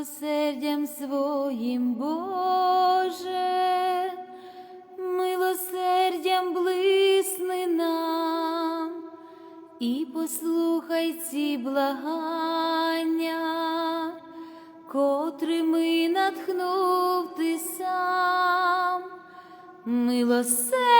милосердям своїм, Боже, милосердям блисни нам. І послухай ці благання, котрими натхнув ти сам, милосердя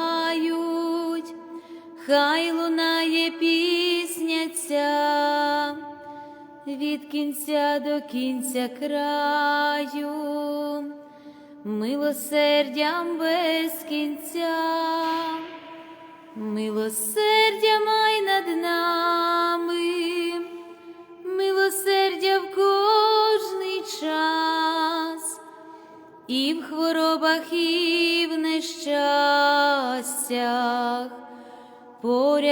хай лунає пісня ця від кінця до кінця краю, милосердям без кінця, милосердя май над нами, милосердя в кожний час, і в хворобах, і в нещастях.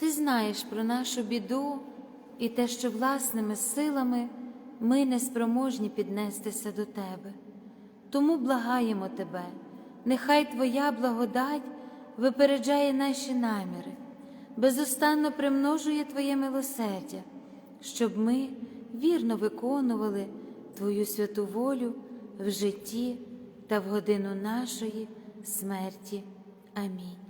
Ти знаєш про нашу біду і те, що власними силами ми не спроможні піднестися до Тебе. Тому благаємо Тебе, нехай Твоя благодать випереджає наші наміри, безостанно примножує Твоє милосердя, щоб ми вірно виконували Твою святу волю в житті та в годину нашої смерті. Амінь.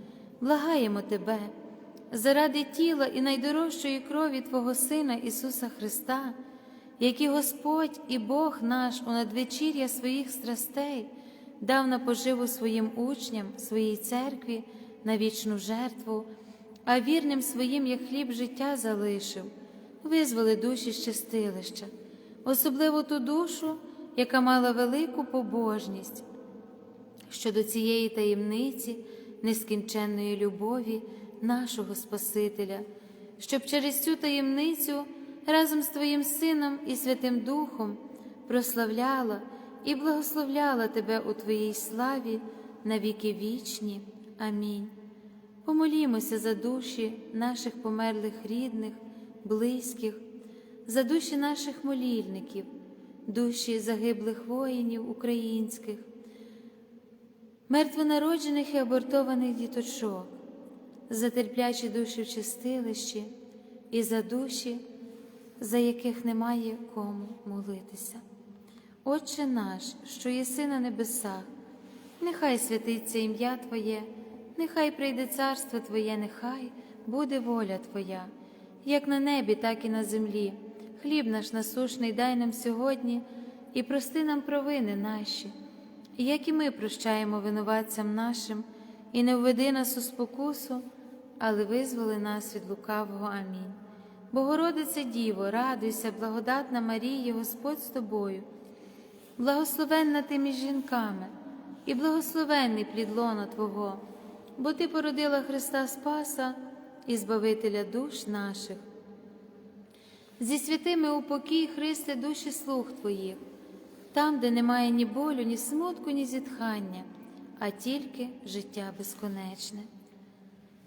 благаємо Тебе. Заради тіла і найдорожчої крові Твого Сина Ісуса Христа, який Господь і Бог наш у надвечір'я своїх страстей дав на поживу своїм учням, своїй церкві на вічну жертву а вірним своїм, як хліб життя залишив, визволи душі щастилища, особливо ту душу, яка мала велику побожність щодо цієї таємниці, нескінченної любові нашого Спасителя, щоб через цю таємницю разом з Твоїм Сином і Святим Духом прославляла і благословляла Тебе у Твоїй славі на віки вічні. Амінь. Помолімося за душі наших померлих рідних, близьких, за душі наших молільників, душі загиблих воїнів українських, мертвонароджених і абортованих діточок, за терплячі душі в чистилищі і за душі, за яких немає кому молитися. Отче наш, що єси на небесах, нехай святиться ім'я Твоє нехай прийде царство Твоє, нехай буде воля Твоя, як на небі, так і на землі. Хліб наш насушний дай нам сьогодні і прости нам провини наші, як і ми прощаємо винуватцям нашим, і не введи нас у спокусу, але визволи нас від лукавого. Амінь. Богородице Діво, радуйся, благодатна Марія, Господь з тобою, благословенна ти між жінками, і благословенний плід лона Твого бо Ти породила Христа Спаса і Збавителя душ наших. Зі святими упокій, Христе, душі слуг Твоїх, там, де немає ні болю, ні смутку, ні зітхання, а тільки життя безконечне.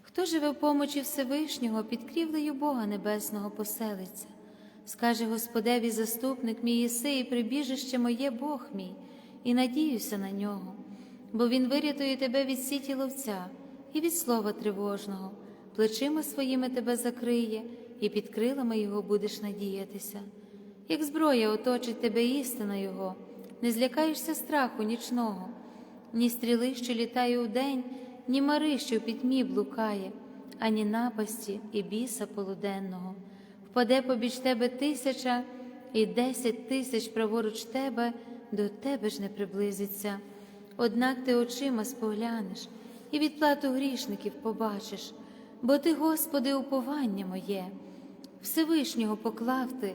Хто живе в помочі Всевишнього, під крівлею Бога Небесного поселиться, скаже Господеві заступник мій єси, і прибіжище моє Бог мій, і надіюся на нього, бо Він вирятує тебе від сіті ловця і від слова тривожного, плечима своїми тебе закриє, і під крилами Його будеш надіятися. Як зброя оточить тебе істина Його, не злякаєшся страху нічного, ні стріли, що літає удень, ні мари, що в пітьмі блукає, ані напасті і біса полуденного. Впаде побіч тебе тисяча і десять тисяч праворуч тебе, до тебе ж не приблизиться. Однак ти очима споглянеш і відплату грішників побачиш, бо ти, Господи, уповання моє, Всевишнього поклав ти,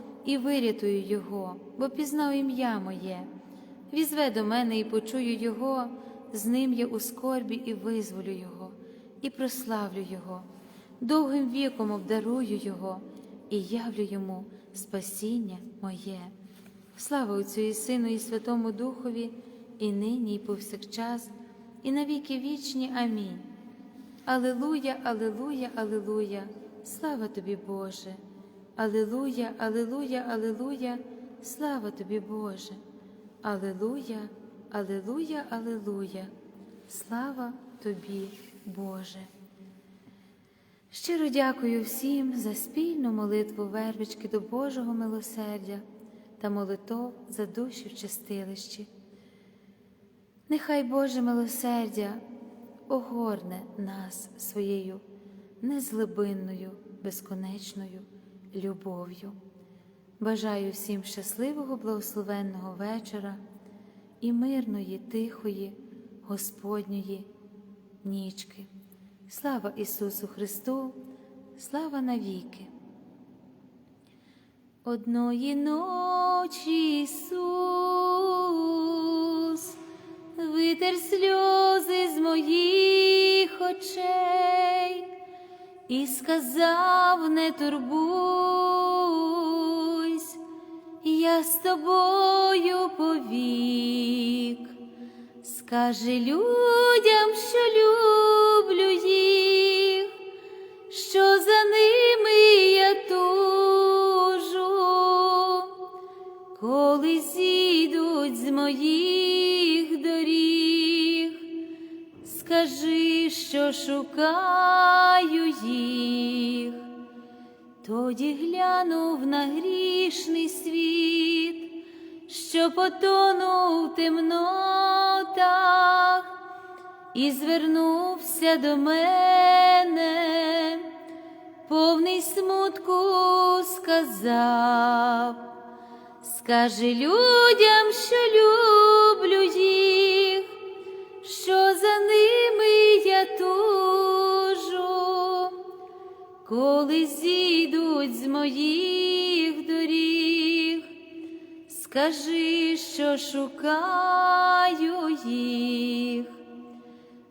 і вирятую його, бо пізнав ім'я моє. Візве до мене і почую його, з ним я у скорбі і визволю його і прославлю Його, довгим віком обдарую Його і явлю йому спасіння моє. Слава Отцю і Сину, і Святому Духові, і нині, і повсякчас, і навіки вічні. Амінь. Алилуя, Алилуя, Алилуя, слава тобі, Боже. Алилуя, Алилуя, Алилуя, слава тобі, Боже. Алилуя, Алилуя, Алилуя, слава тобі, Боже. Щиро дякую всім за спільну молитву вервички до Божого милосердя та молитов за душі в чистилищі. Нехай Боже милосердя огорне нас своєю незглибинною, безконечною любов'ю. Бажаю всім щасливого, благословенного вечора і мирної, тихої, Господньої нічки. Слава Ісусу Христу, слава навіки. Одної ночі і сказав, не турбуйсь, я з тобою повік. Скажи людям, що люблю їх, що за ними я тужу, коли зійдуть з моїх доріг, скажи, що шукаю тоді глянув на грішний світ що потонув в темнотах і звернувся до мене, повний смутку сказав, скажи людям, що люблю їх, що за ними я тужу, коли зійдуть з моїх доріг. Скажи, що шукаю їх,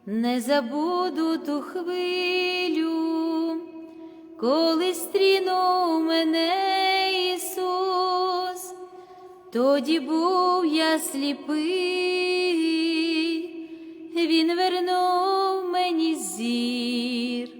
не забуду ту хвилю, коли стрінув мене Ісус, тоді був я сліпий, Він вернув мені зір.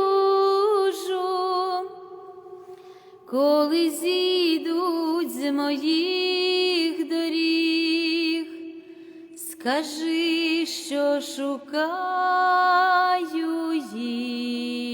коли зійдуть з моїх доріг, скажи, що шукаю їх.